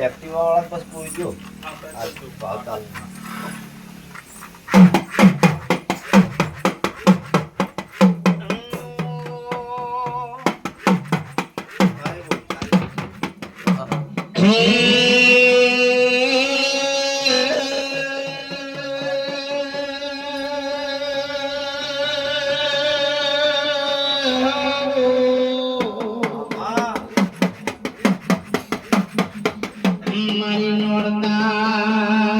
RT wawalan pas pujo. Aduh batal. મારી નોરતા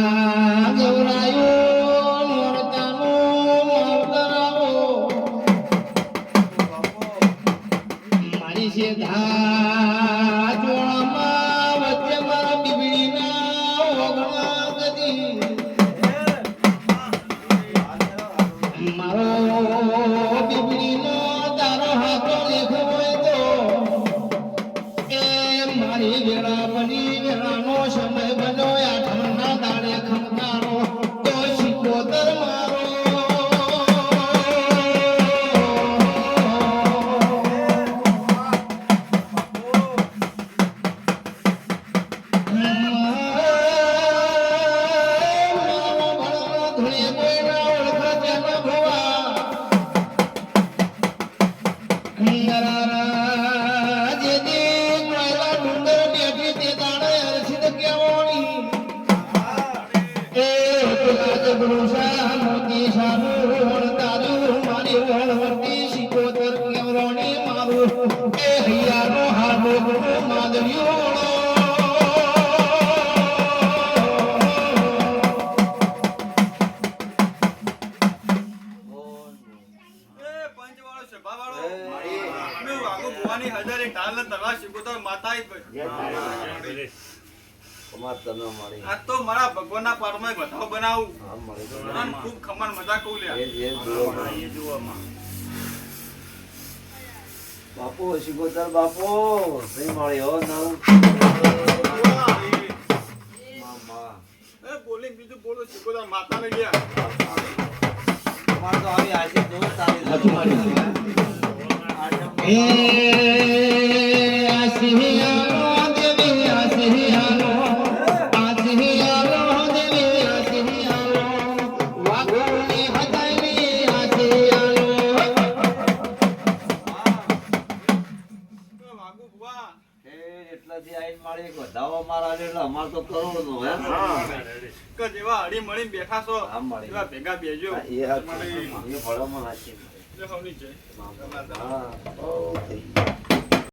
ગૌરાયો નોરતાનું માવતરાવો મારી સેધા જોડામાં વચ્ચે મારા બીબડીના ઓગણા ગદી મારો બીબડીનો તારો હાથો લેખો હોય ધૂળે કોઈના ઓળખા તેના ભવા બનાવું. ખૂબ ખમણ મજા એ જે જુઓ માં. બાપુ શિકોતર બાપુ. નહીં મળી હો નવું મામા. બીજું બોલો શીખવતો માતાને લ્યા. તમારે તો આવી આજે દો તારી. ભેગા બેજો. એ એ હાચું. 最好理解，麻烦班。，OK。